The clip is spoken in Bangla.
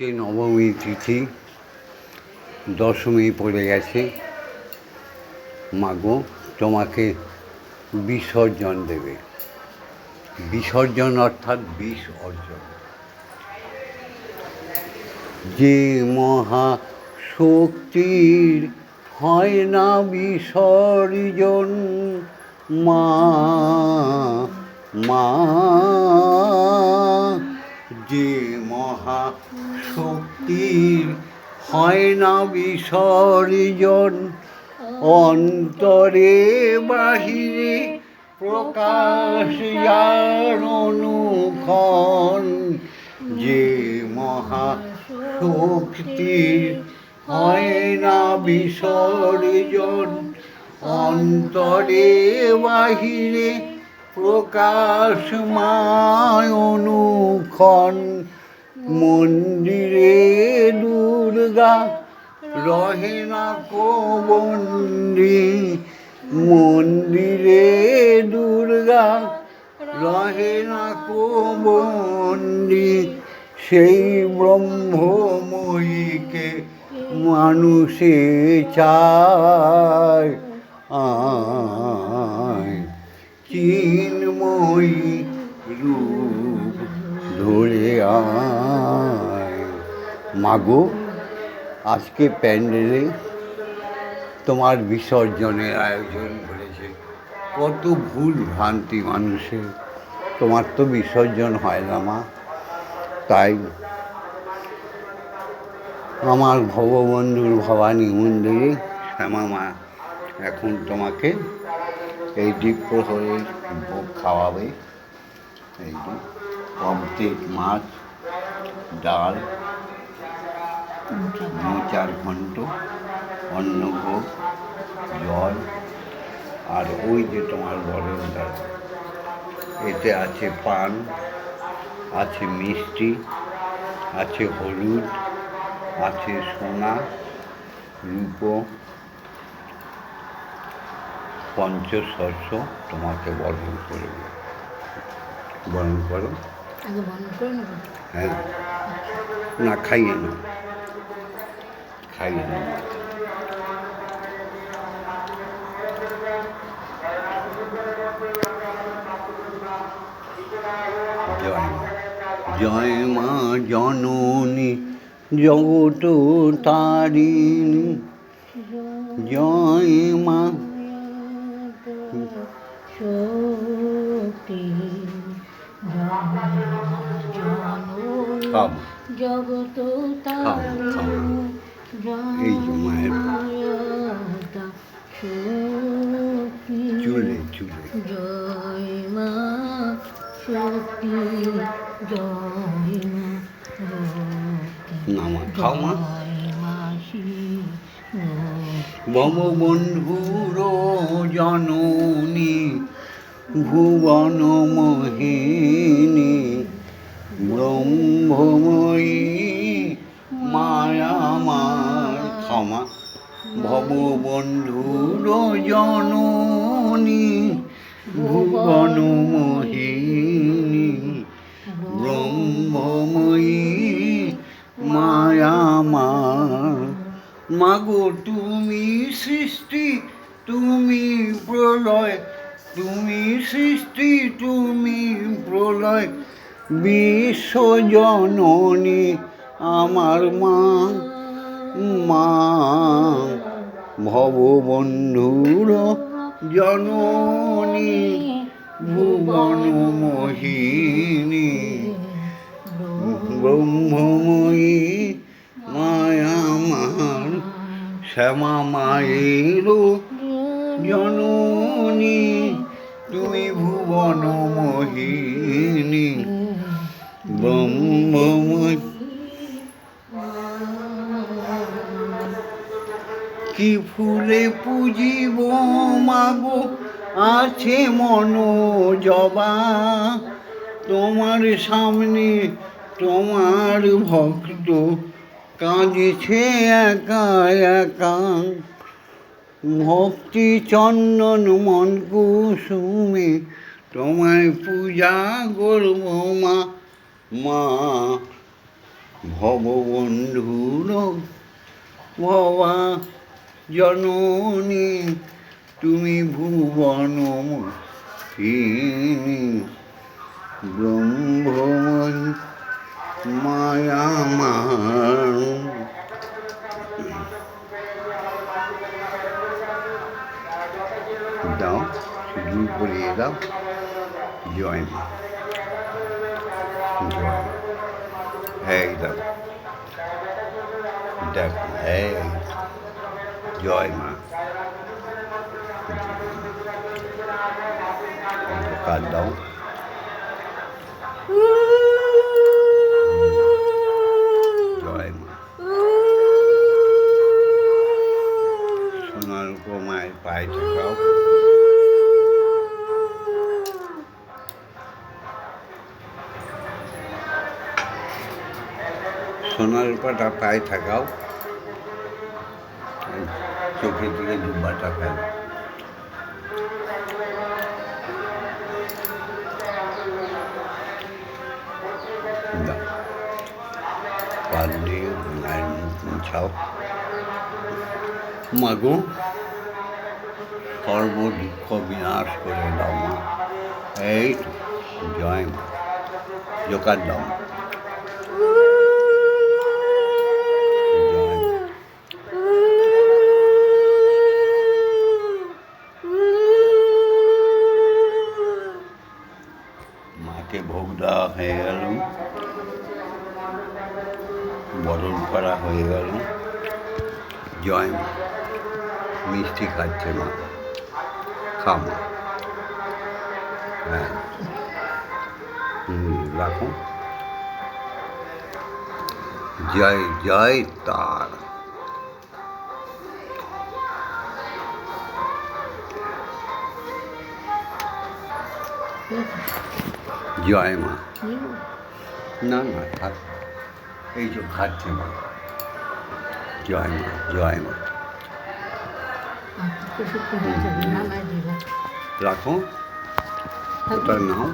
আজকে নবমী তিথি, দশমী পড়ে গেছে। মাগো, তোমাকে বিসর্জন দেবে। বিসর্জন অর্থাৎ বিষ অর্জন। যে মহা শক্তির হয় না বিসর্জন, মা মা, যে মহা শক্তির হয় না বিসর্জন। অন্তরে বাহিরে প্রকাশ যার অনুক্ষণ। যে মহা শক্তির হয় না বিসর্জন। অন্তরে বাহিরে প্রকাশ মায় অনুক্ষণ। মন্দিরে দুর্গা রহে না কোবন্দি মন্দিরে দুর্গা রহে না কোবন্দি সেই ব্রহ্মময়ীকে মানুষে চায়, আয়। চিন্ময়ী রূপ ধরে আয়। মাগো আজকে প্যান্ডেলে তোমার বিসর্জনের আয়োজন করেছে। কত ভুল ভ্রান্তি মানুষের। তোমার তো বিসর্জন হয় না, মা। তাই আমার ভববন্ধুর ভবানী মন্দিরে শ্যামা মা এখন তোমাকে এই দ্বীপ ভোগ খাওয়াবে। এই পমতেট মাছ, ডাল মোচার ঘন্ট অন্নভোগ জল আর ওই যে তোমার বরণ ডাল এতে আছে পান আছে মিষ্টি আছে হলুদ আছে সোনা রূপো পঞ্চশস্য তোমাকে বরণ করবে। বরণ করো? হ্যাঁ। না খাইয়ে না খাইয়ে না জয় মা জয় মা জননী জগত তারিণী জয় মা জগত খাও। এই মায়ের চুলে চুলে। জয় জননী ভুবন মোহিনী। ভববন্ধুর জননী ভুবন মোহিনী, ব্রহ্মময়ী মায়ামার মাগো, তুমি সৃষ্টি, তুমি প্রলয়, তুমি সৃষ্টি, তুমি প্রলয়। বিশ্বজননী, আমার মা মা। ভববন্ধুর জননী ভুবন মোহিনী ব্রহ্মময়ী মায়ামার শ্যামা মায়ের জননী তুমি ভুবন মোহিনী ব্রহ্মময় কি ফুলে পুজিব মাগো? আছে মন জবা তোমার সামনে, তোমার ভক্ত কাঁদছে একা একা। ভক্তি চন্দন মন কুসুমে তোমায় পূজা করব মা। মা, ভববন্ধুর ভবা জননী, তুমি ভুবন ব্রহ্মময় মায়ামার। দাও সিঁদুর পরিয়ে দাও। জয় মা। জয় মা। এই দাও দেখো, এই জয় মা। কাজ দাও। জয় মা। সোনার মায়ের পায়ে ঠেকাও। সোনার রূপাটা পায়ে থাকাও চোখের দিকে দুব্বাটা ফেল। মায়ের মুখ মুছাও মাগো সর্ব দুঃখ বিনাশ করে দাও মা। এই জয় জোকার দাও দেওয়া হয়ে গেল। করা হয়ে গেল। জয় মিষ্টি খাচ্ছে মা। খা মা। হ্যাঁ। রাখো। জয় জয় তার। জয় মা না না থাক এই যে খাচ্ছে মা জয় মা জয় মা রাখো ওটার নাও